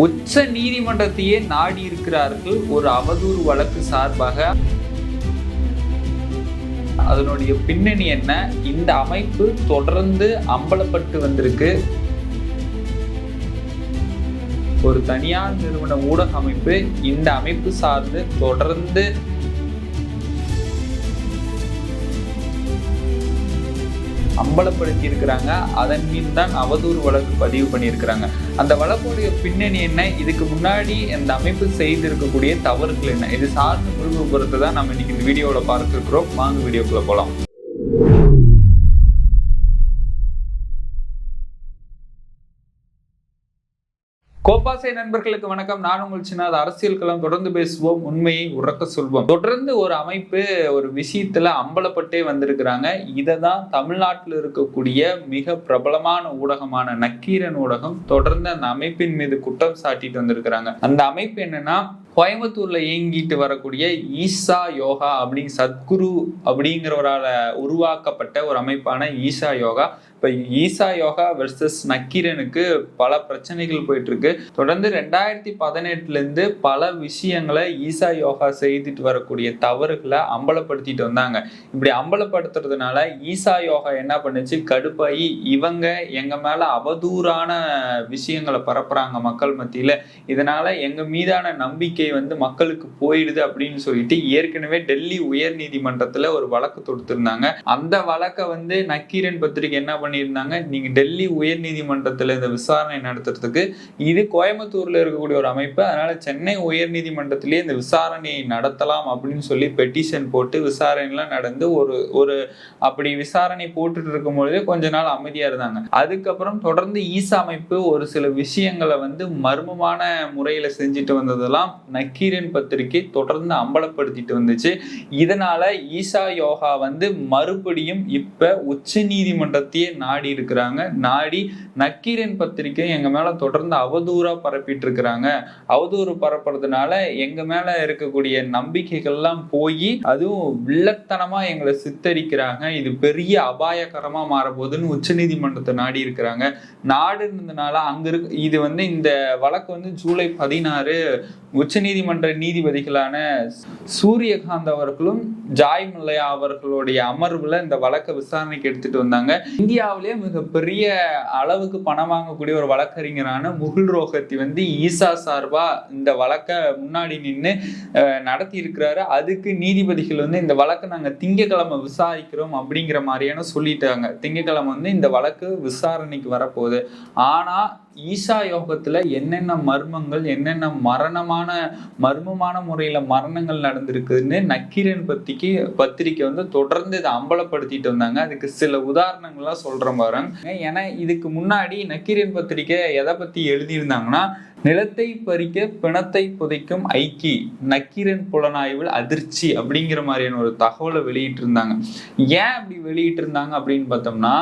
உச்ச நீதிமன்றத்தையே நாடி இருக்கிறார்கள் ஒரு அவதூறு வழக்கு சார்பாக. அதனுடைய பின்னணி என்ன? இந்த அமைப்பு தொடர்ந்து அம்பலப்பட்டு வந்திருக்கு. ஒரு தனியார் நிறுவன ஊடக அமைப்பு இந்த அமைப்பு சார்ந்து தொடர்ந்து அம்பலப்படுத்தி இருக்கிறாங்க அதன் மீது தான் அவதூறு வழக்கு பதிவு பண்ணியிருக்கிறாங்க. அந்த வழக்குடைய பின்னணி என்ன? இதுக்கு முன்னாடி அந்த அமைப்பு செய்திருக்கக்கூடிய தவறுகள் என்ன? இது சார்ந்த முருகு தான் நம்ம இன்னைக்கு இந்த வீடியோவில் பார்த்துருக்குறோம். வாங்க வீடியோக்குள்ளே போகலாம். கோபாசை நண்பர்களுக்கு வணக்கம். நான் உங்கள் சின்ன அரசியல் களம். தொடர்ந்து பேசுவோம். உண்மையை உறக்க சொல்வோம். தொடர்ந்து ஒரு அமைப்பு ஒரு விஷயத்துல அம்பலப்பட்டே வந்திருக்கிறாங்க. இதை தான் தமிழ்நாட்டில் இருக்கக்கூடிய மிக பிரபலமான ஊடகமான நக்கீரன் ஊடகம். தொடர்ந்து அந்த அமைப்பின் மீது குற்றம் சாட்டிட்டு வந்திருக்கிறாங்க. அந்த அமைப்பு என்னன்னா கோயம்புத்தூர்ல இயங்கிட்டு வரக்கூடிய ஈசா யோகா அப்படிங்க சத்குரு அப்படிங்கிறவரால உருவாக்கப்பட்ட ஒரு அமைப்பான ஈசா யோகா. இப்ப ஈசா யோகா வெர்சஸ் நக்கீரனுக்கு பல பிரச்சனைகள் போயிட்டு இருக்கு தொடர்ந்து ரெண்டாயிரத்தி பதினெட்டுல இருந்து பல விஷயங்களை ஈசா யோகா செய்துட்டு வரக்கூடிய தவறுகளை அம்பலப்படுத்திட்டு வந்தாங்க. இப்படி அம்பலப்படுத்துறதுனால ஈசா யோகா என்ன பண்ணுச்சு? கடுப்பாயி இவங்க எங்க மேல அவதூறான விஷயங்களை பரப்புறாங்க மக்கள் மத்தியில. இதனால எங்க மீதான நம்பிக்கை வந்து மக்களுக்கு போயிடுது அப்படின்னு சொல்லிட்டு ஏற்கனவே டெல்லி உயர் நீதிமன்றத்துல ஒரு வழக்கு தொடுத்திருந்தாங்க. அந்த வழக்கை வந்து நக்கீரன் பத்திரிகை என்ன பண்ணியிருந்தாங்க. நீங்கள் டெல்லி உயர்நீதிமன்றத்தில் இந்த விசாரணை நடத்துறதுக்கு இது கோயம்புத்தூரில் இருக்கக்கூடிய ஒரு அமைப்பு. அதனால் சென்னை உயர்நீதிமன்றத்திலேயே இந்த விசாரணையை நடத்தலாம் அப்படின்னு சொல்லி பெட்டிஷன் போட்டு விசாரணைலாம் நடந்து ஒரு ஒரு அப்படி விசாரணை போட்டுட்டு இருக்கும் பொழுதே கொஞ்ச நாள் அமைதியாக இருந்தாங்க. அதுக்கப்புறம் தொடர்ந்து ஈசா அமைப்பு ஒரு சில விஷயங்களை வந்து மர்மமான முறையில் செஞ்சுட்டு வந்ததெல்லாம் நக்கீரன் பத்திரிகை தொடர்ந்து அம்பலப்படுத்திட்டு வந்துச்சு. இதனால ஈசா யோகா வந்து மறுபடியும் இப்ப உச்ச நீதிமன்றத்தையே நாடி இருக்கிறாங்க. நாடி நக்கீரன் பத்திரிகை எங்க மேல தொடர்ந்து அவதூறா பரப்பிட்டு இருக்கிறாங்க அவதூறு பரப்புறதுனால எங்க மேல இருக்கக்கூடிய நம்பிக்கைகள்லாம் போய் அதுவும் வில்லத்தனமா எங்களை சித்தரிக்கிறாங்க. இது பெரிய அபாயகரமா மாறப்போகுதுன்னு உச்ச நீதிமன்றத்தை நாடி இருக்கிறாங்க. நாடுன்றதுனால அங்க இருக்கு இது வந்து இந்த வழக்கு வந்து ஜூலை பதினாறு உச்சநீதிமன்ற நீதிபதிகளான சூரியகாந்த் அவர்களும் ஜாய் மல்லையா அவர்களுடைய அமர்வுல இந்த வழக்கை விசாரணைக்கு எடுத்துட்டு வந்தாங்க. இந்தியா இந்தியாவிலே மிகப்பெரிய அளவுக்கு பணம் வாங்கக்கூடிய ஒரு வழக்கறிஞரான முகுல் ரோஹத்தி வந்து ஈசா சார்பா இந்த வழக்கை முன்னாடி நின்று நடத்தி இருக்கிறாரு அதுக்கு நீதிபதிகள் வந்து இந்த வழக்கை நாங்க திங்கக்கிழமை விசாரிக்கிறோம் அப்படிங்கிற மாதிரியான சொல்லிட்டாங்க. திங்கக்கிழமை வந்து இந்த வழக்கு விசாரணைக்கு வரப்போகுது. ஆனா ஈசா யோகத்துல என்னென்ன மர்மங்கள் என்னென்ன மரணமான மர்மமான முறையில மரணங்கள் நடந்திருக்குதுன்னு நக்கீரன் பத்திக்கு பத்திரிக்கை வந்து தொடர்ந்து இதை அம்பலப்படுத்திட்டு வந்தாங்க. அதுக்கு சில உதாரணங்கள்லாம் சொல்றேன் பாருங்க. ஏன்னா இதுக்கு முன்னாடி நக்கீரன் பத்திரிக்கை எதை பத்தி எழுதியிருந்தாங்கன்னா நிலத்தை பறிக்க பிணத்தை புதைக்கும் ஐக்கி நக்கீரன் புலனாய்வில் அதிர்ச்சி அப்படிங்கிற மாதிரியான ஒரு தகவலை வெளியிட்டு இருந்தாங்க ஏன் அப்படி வெளியிட்டு இருந்தாங்க அப்படின்னு பார்த்தோம்னா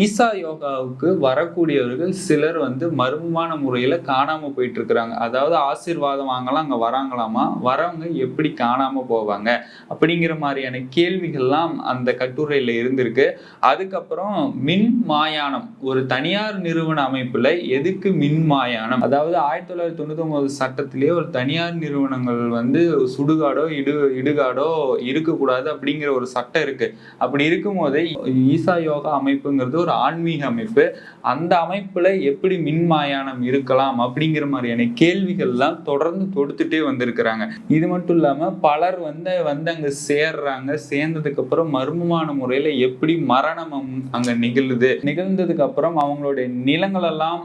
ஈசா யோகாவுக்கு வரக்கூடியவர்கள் சிலர் வந்து மர்மமான முறையில காணாம போயிட்டு இருக்கிறாங்க அதாவது ஆசீர்வாதம் வாங்கலாம் அங்க வராங்களாமா? வரவங்க எப்படி காணாம போவாங்க? அப்படிங்கிற மாதிரியான கேள்விகள்லாம் அந்த கட்டுரையில இருந்திருக்கு. அதுக்கப்புறம் மின் மாயானம் ஒரு தனியார் நிறுவன அமைப்புல எதுக்கு மின் மாயானம் அதாவது ஆயிரத்தி ஆயிரத்தி தொள்ளாயிரத்தி தொண்ணூத்தி ஒன்பது சட்டத்திலேயே ஒரு தனியார் நிறுவனங்கள் வந்து சுடுகாடோ இடு இடுகாடோ இருக்கக்கூடாது அப்படிங்கிற ஒரு சட்டம் இருக்கு. அப்படி இருக்கும் போதே ஈசா யோகா அமைப்புங்கிறது ஒரு ஆன்மீக அமைப்பு. அந்த அமைப்புல எப்படி மின்மாயானம் இருக்கலாம் அப்படிங்கிற மாதிரியான கேள்விகள்லாம் தொடர்ந்து தொடுத்துட்டே வந்திருக்கிறாங்க. இது மட்டும் இல்லாம பலர் வந்து வந்து அங்க சேர்றாங்க. சேர்ந்ததுக்கு அப்புறம் மர்மமான முறையில எப்படி மரணம் அங்க நிகழுது நிகழ்ந்ததுக்கு அப்புறம் அவங்களுடைய நிலங்கள் எல்லாம்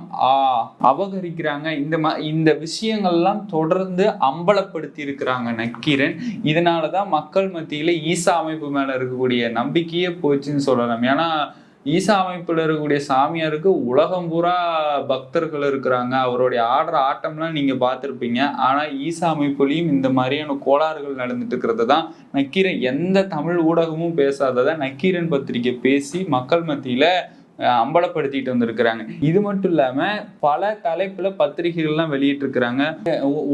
அபகரிக்கிறாங்க. இந்த இந்த விஷயங்கள்லாம் தொடர்ந்து அம்பலப்படுத்தி இருக்கிறாங்க நக்கீரன். இதனாலதான் மக்கள் மத்தியில் ஈசா அமைப்பு மேலே இருக்கக்கூடிய நம்பிக்கையே போச்சுன்னு சொல்லலாம். ஏன்னா ஈசா அமைப்பில் இருக்கக்கூடிய சாமியாருக்கு உலகம் பூரா பக்தர்கள் இருக்கிறாங்க. அவருடைய ஆடுற ஆட்டம்லாம் நீங்கள் பார்த்துருப்பீங்க. ஆனால் ஈசா அமைப்புலேயும் இந்த மாதிரியான கோளாறுகள் நடந்துட்டு இருக்கிறது தான் நக்கீரன். எந்த தமிழ் ஊடகமும் பேசாததை நக்கீரன் பத்திரிகை பேசி மக்கள் மத்தியில் அம்பலப்படுத்திட்டு வந்திருக்கிறாங்க. இது மட்டும் இல்லாம பல தலைப்புல பத்திரிகைகள்லாம் வெளியிட்டிருக்கிறாங்க. இருக்கிறாங்க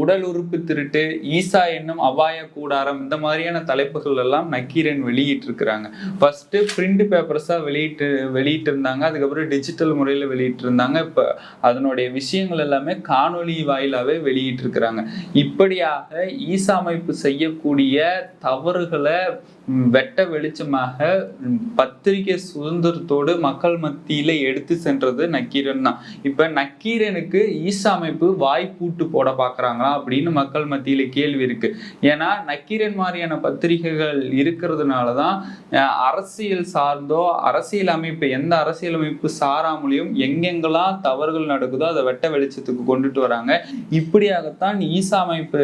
உடல் உறுப்பு திருட்டு ஈசா என்னும் அபாய கூடாரம் இந்த மாதிரியான தலைப்புகள் எல்லாம் நக்கீரன் வெளியிட்டிருக்கிறாங்க. ஃபர்ஸ்ட் பிரிண்ட் பேப்பர்ஸா வெளியிட்டு வெளியிட்டு இருந்தாங்க அதுக்கப்புறம் டிஜிட்டல் முறையில் வெளியிட்டு இருந்தாங்க இப்போ அதனுடைய விஷயங்கள் எல்லாமே காணொலி வாயிலாவே வெளியிட்டு இருக்கிறாங்க இப்படியாக ஈசா அமைப்பு செய்யக்கூடிய தவறுகளை வெட்ட வெளிச்சமாக பத்திரிகை சுதந்திரத்தோடு மக்கள் மத்தியில எடுத்து சென்றது நக்கீரன் தான். இப்ப நக்கீரனுக்கு ஈசா அமைப்பு வாய்ப்பூட்டு போட பாக்குறாங்களா அப்படின்னு மக்கள் மத்தியில கேள்வி இருக்கு. ஏன்னா நக்கீரன் மாதிரியான பத்திரிகைகள் இருக்கிறதுனால தான் அரசியல் சார்ந்தோ அரசியல் அமைப்பு எந்த அரசியல் அமைப்பு சாராமலையும் எங்கெங்கெல்லாம் தவறுகள் நடக்குதோ அதை வெட்ட வெளிச்சத்துக்கு கொண்டுட்டு வராங்க. இப்படியாகத்தான் ஈசா அமைப்பு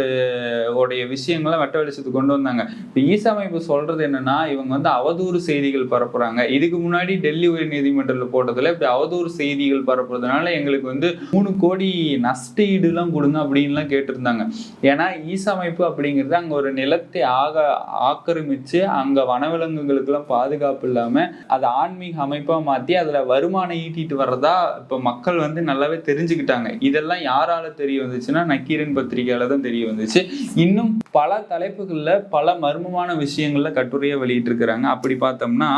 உடைய விஷயங்களை வெட்ட வெளிச்சத்துக்கு கொண்டு வந்தாங்க. இப்ப ஈசா அமைப்பு சொல்றது என்னன்னா இவங்க வந்து அவதூறு செய்திகள் பரப்புறாங்க. இதுக்கு முன்னாடி டெல்லி உயர் நீதிமன்றத்தில் போட்டதுல இப்படி அவதூறு செய்திகள் பரப்புறதுனால எங்களுக்கு வந்து மூணு கோடி நஷ்ட ஈடுலாம் கொடுங்க அப்படின்லாம் கேட்டிருந்தாங்க. ஏன்னா ஈசமைப்பு அப்படிங்கிறது அங்க ஒரு நிலத்தை ஆக ஆக்கிரமிச்சு அங்க வனவிலங்குகளுக்கெல்லாம் பாதுகாப்பு இல்லாம அதை ஆன்மீக அமைப்பா மாத்தி அதுல வருமானம் ஈட்டிட்டு வர்றதா இப்ப மக்கள் வந்து நல்லாவே தெரிஞ்சுக்கிட்டாங்க. இதெல்லாம் யாரால தெரிய வந்துச்சுன்னா நக்கீரன் பத்திரிகையால தான் தெரிய வந்துச்சு. இன்னும் பல தலைப்புகள்ல பல மர்மமான விஷயங்கள்ல கட்டுரையை வெளியிட்டு இருக்கிறாங்க அப்படி பார்த்தோம்னா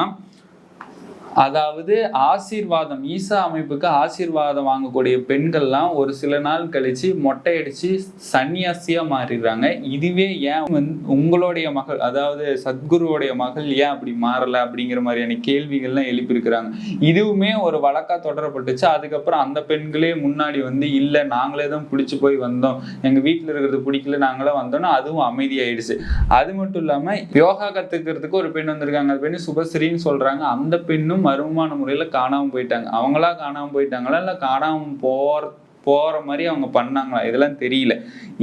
அதாவது ஆசீர்வாதம் ஈசா அமைப்புக்கு ஆசீர்வாதம் வாங்கக்கூடிய பெண்கள்லாம் ஒரு சில நாள் கழிச்சு மொட்டை அடிச்சு சன்னியாசியா மாறிடுறாங்க. இதுவே ஏன் வந்து உங்களுடைய மகள் அதாவது சத்குருவோடைய மகள் ஏன் அப்படி மாறல அப்படிங்கிற மாதிரியான கேள்விகள்லாம் எழுப்பியிருக்கிறாங்க. இதுவுமே ஒரு வழக்கா தொடரப்பட்டுச்சு. அதுக்கப்புறம் அந்த பெண்களே முன்னாடி வந்து இல்ல நாங்களே தான் பிடிச்சு போய் வந்தோம். எங்க வீட்டுல இருக்கிறது பிடிக்கல நாங்களே வந்தோம்னா அதுவும் அமைதியாயிடுச்சு. அது மட்டும் இல்லாம யோகா கத்துக்கிறதுக்கு ஒரு பெண் வந்திருக்காங்க. அந்த பெண்ணு சுபஸ்ரீன்னு சொல்றாங்க. அந்த பெண்ணும் மர்மமான முறையில காணாம போயிட்டாங்க. அவங்களா காணாம போயிட்டாங்களா? இல்லை காணாமல் போகிற போற மாதிரி அவங்க பண்ணாங்களா? இதெல்லாம் தெரியல.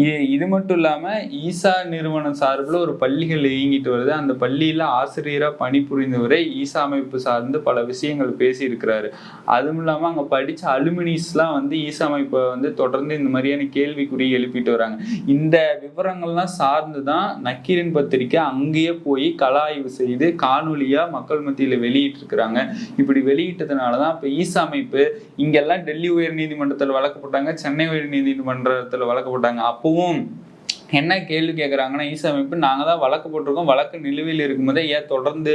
இது இது மட்டும் இல்லாம ஈசா நிறுவனம் சார்பில் ஒரு பள்ளிகள் இயங்கிட்டு வருது. அந்த பள்ளியில ஆசிரியராக பணிபுரிந்தவரை ஈசா அமைப்பு சார்ந்து பல விஷயங்கள் பேசியிருக்கிறாரு. அதுவும் இல்லாம அங்க படிச்ச அலுமினிஸ்லாம் வந்து ஈசா அமைப்பை வந்து தொடர்ந்து இந்த மாதிரியான கேள்விக்குறி எழுப்பிட்டு வராங்க. இந்த விவரங்கள்லாம் சார்ந்து தான் நக்கீரன் பத்திரிக்கை அங்கேயே போய் கலாய்வு செய்து காணொலியா மக்கள் மத்தியில் வெளியிட்டிருக்கிறாங்க. இப்படி வெளியிட்டதுனால தான் இப்போ ஈசா அமைப்பு இங்கெல்லாம் டெல்லி உயர்நீதிமன்றத்தில் வழக்கப்பட்ட போட்டாங்க. சென்னை உயர் நீதிமன்றத்தில் வழக்கு போட்டாங்க. அப்பவும் என்ன கேள்வி கேட்குறாங்கன்னா ஈசா அமைப்பு நாங்கள் தான் வழக்கு போட்டிருக்கோம். வழக்கு நிலுவையில் இருக்கும்போதே ஏன் தொடர்ந்து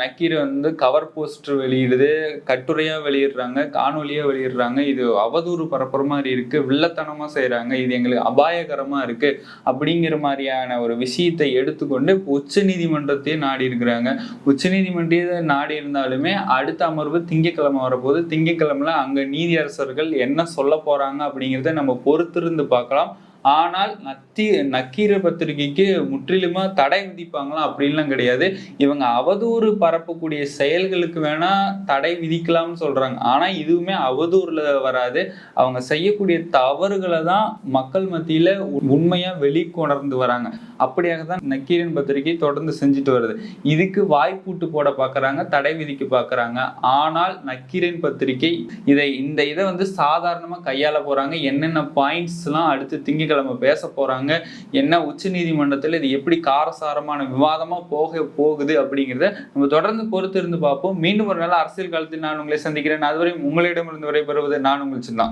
நக்கீர் வந்து கவர் போஸ்டர் வெளியிடுது கட்டுரையாக வெளியிடுறாங்க காணொலியாக வெளியிடுறாங்க. இது அவதூறு பரப்புற மாதிரி இருக்குது வில்லத்தனமாக செய்கிறாங்க இது எங்களுக்கு அபாயகரமாக இருக்குது அப்படிங்கிற மாதிரியான ஒரு விஷயத்தை எடுத்துக்கொண்டு உச்ச நீதிமன்றத்தையே நாடி இருக்கிறாங்க. உச்ச நீதிமன்றத்தை நாடி இருந்தாலுமே அடுத்த அமர்வு திங்கட்கிழமை வரப்போகுது. திங்கக்கிழமையில் அங்கே நீதியரசர்கள் என்ன சொல்ல போகிறாங்க அப்படிங்கிறத நம்ம பொறுத்திருந்து பார்க்கலாம். ஆனால் நத்தி நக்கீர பத்திரிகைக்கு முற்றிலுமா தடை விதிப்பாங்களா? அப்படின்லாம் கிடையாது. இவங்க அவதூறு பரப்பக்கூடிய செயல்களுக்கு வேணா தடை விதிக்கலாம்னு சொல்றாங்க. ஆனா இதுவுமே அவதூறுல வராது. அவங்க செய்யக்கூடிய தவறுகளை தான் மக்கள் மத்தியில உண்மையா வெளிக்கொணர்ந்து வராங்க. அப்படியாக தான் நக்கீரன் பத்திரிகை தொடர்ந்து செஞ்சுட்டு வருது. இதுக்கு வாய்ப்பூட்டு போட பார்க்கறாங்க தடை விதிக்க பார்க்குறாங்க ஆனால் நக்கீரன் பத்திரிகை இதை இந்த இதை வந்து சாதாரணமா கையாள போறாங்க. என்னென்ன பாயிண்ட்ஸ் எல்லாம் அடுத்து திங்கட்கிழமை பேச போறாங்க. என்ன உச்ச நீதிமன்றத்தில் இது எப்படி காரசாரமான விவாதமா போக போகுது அப்படிங்கிறத நம்ம தொடர்ந்து பொறுத்து இருந்து பார்ப்போம். மீண்டும் ஒரு நாள் அரசியல் காலத்தில் நான் உங்களை சந்திக்கிறேன். அதுவரை உங்களிடமிருந்து விடைபெறுவது நான் உங்கள் சின்ன